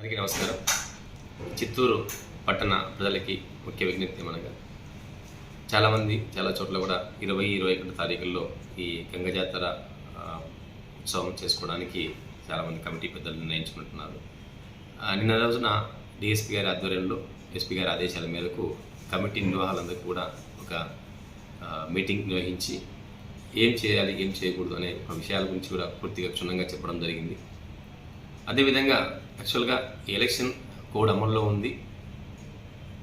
అందరికీ నమస్కారం. చిత్తూరు పట్టణ ప్రజలకి ముఖ్య విజ్ఞప్తి అనగా చాలామంది చాలా చోట్ల కూడా ఇరవై ఇరవై ఒకటి తారీఖుల్లో ఈ గంగ జాతర ఉత్సవం చేసుకోవడానికి చాలామంది కమిటీ పెద్దలు నిర్ణయించుకుంటున్నారు. నిన్న రోజున డిఎస్పీ గారి ఆధ్వర్యంలో ఎస్పీ గారి ఆదేశాల మేరకు కమిటీ నిర్వాహాలందరికీ కూడా ఒక మీటింగ్ నిర్వహించి ఏం చేయాలి ఏం చేయకూడదు అనే ఒక విషయాల గురించి కూడా పూర్తిగా క్షుణ్ణంగా చెప్పడం జరిగింది. అదేవిధంగా యాక్చువల్గా ఎలక్షన్ కోడ్ అమల్లో ఉంది.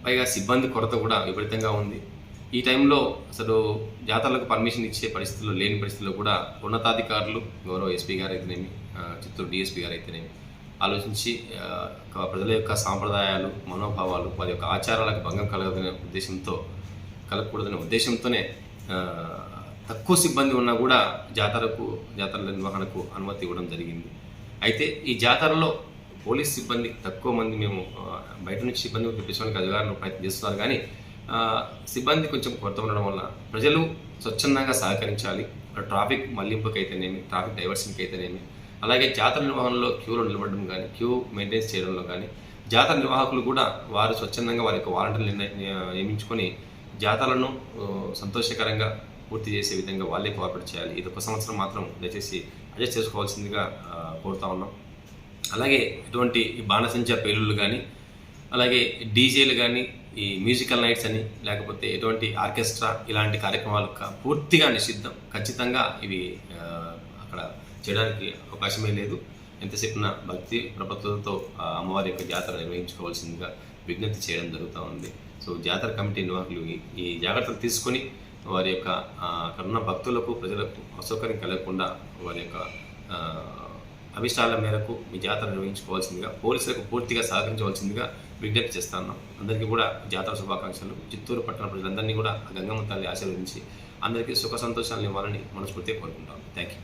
పైగా సిబ్బంది కొరత కూడా విపరీతంగా ఉంది. ఈ టైంలో అసలు జాతరలకు పర్మిషన్ ఇచ్చే పరిస్థితుల్లో లేని పరిస్థితుల్లో కూడా ఉన్నతాధికారులు గౌరవ ఎస్పీ గారు అయితేనేమి చిత్తూరు డిఎస్పీ గారు అయితేనేమి ఆలోచించి ప్రజల యొక్క సాంప్రదాయాలు మనోభావాలు వారి యొక్క ఆచారాలకు భంగం కలగదనే ఉద్దేశంతో కలగకూడదనే ఉద్దేశంతోనే తక్కువ సిబ్బంది ఉన్నా కూడా జాతరకు జాతరల నిర్వహణకు అనుమతి ఇవ్వడం జరిగింది. అయితే ఈ జాతరలో పోలీస్ సిబ్బంది తక్కువ మంది మేము బయట నుంచి సిబ్బంది తెప్పించడానికి అధికారులు ప్రయత్నం చేస్తున్నారు. కానీ సిబ్బంది కొంచెం కొరత ఉండడం వల్ల ప్రజలు స్వచ్ఛందంగా సహకరించాలి. ట్రాఫిక్ మళ్ళింపుకి అయితేనేమి ట్రాఫిక్ డైవర్షన్కి అయితేనేమి అలాగే జాతర నిర్వహణలో క్యూలో నిలబడడం కానీ క్యూ మెయింటైన్స్ చేయడంలో కానీ జాతర నిర్వాహకులు కూడా వారు స్వచ్ఛందంగా వారి యొక్క వాలంటీర్లు నియమించుకొని జాతరలను సంతోషకరంగా పూర్తి చేసే విధంగా వాళ్ళే కోఆపరేట్ చేయాలి. ఇది ఒక సంవత్సరం మాత్రం దయచేసి అడ్జస్ట్ చేసుకోవాల్సిందిగా కోరుతా ఉన్నాం. అలాగే ఇటువంటి ఈ బాణసంచా పేలుళ్ళు కానీ అలాగే డీజేలు కానీ ఈ మ్యూజికల్ నైట్స్ అని లేకపోతే ఎటువంటి ఆర్కెస్ట్రా ఇలాంటి కార్యక్రమాలు పూర్తిగా నిషిద్ధం. ఖచ్చితంగా ఇవి అక్కడ చేయడానికి అవకాశమే లేదు. ఎంతసేపున భక్తి ప్రపత్తులతో అమ్మవారి యొక్క జాతర నిర్వహించుకోవాల్సిందిగా విజ్ఞప్తి చేయడం జరుగుతూ ఉంది. సో జాతర కమిటీ నిర్వాహకులు ఈ జాగ్రత్తలు తీసుకొని వారి యొక్క ఆ, అక్కడ ఉన్న భక్తులకు ప్రజలకు అసౌకర్యం కలగకుండా వారి యొక్క అభిషాల అభిష్టాల మేరకు మీ జాతర నిర్వహించుకోవాల్సిందిగా పోలీసులకు పూర్తిగా సహకరించవలసిందిగా విజ్ఞప్తి చేస్తున్నాం అందరికీ కూడా జాతర శుభాకాంక్షలు. చిత్తూరు పట్టణ ప్రజలందరినీ కూడా గంగమ్మ తల్లి ఆశీర్వదించి అందరికీ సుఖ సంతోషాలు ఇవ్వాలని మనస్ఫూర్తిగా కోరుకుంటాం. Thank you